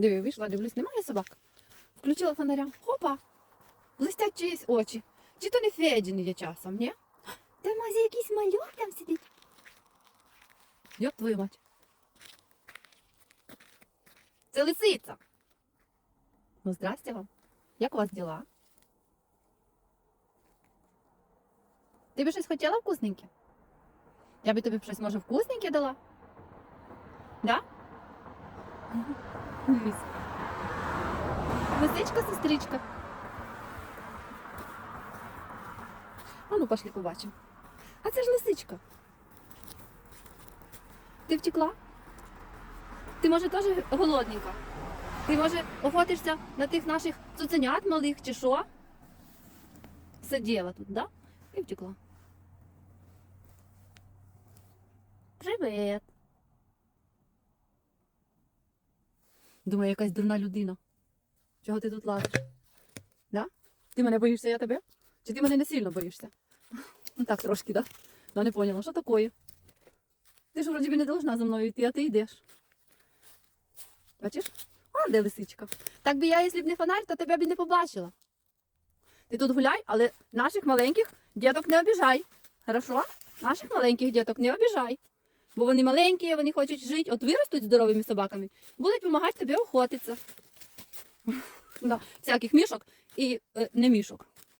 Диви, вийшла, дивлюсь, немає собак. Включила фонаря. Хопа! Блистять чиїсь очі. Чи то не Федін є часом, ні? Та може якийсь малюк там сидить. Йоп твою мать. Це лисиця. Ну, здрасте вам. Як у вас діла? Ти би щось хотіла вкусненьке? Я би тобі щось, може, вкусненьке дала? Да? Лисичка, сестричка. А ну, пошли побачимо. А це ж лисичка. Ти втекла? Ти, може, теж голодненька? Ти, може, охотишся на тих наших цуценят малих чи що? Сиділа тут, да? І втекла. Привіт. Думаю, якась дурна людина. Чого ти тут лазиш? Да? Ти мене боїшся, я тебе? Чи ти мене не сильно боїшся? Ну так трошки, да? Ну не поняла, що таке? Ти ж вроді не должна за мною йти, а ти йдеш. Бачиш? А де лисичка? Так би я, якщо б не фонарь, то тебе б не побачила. Ти тут гуляй, але наших маленьких діток не обіжай. Хорошо? Наших маленьких діток не обіжай. Бо вони маленькі, вони хочуть жити, от виростуть здоровими собаками, будуть допомагати тобі охотитися. Да, всяких мішок і е, не мішок.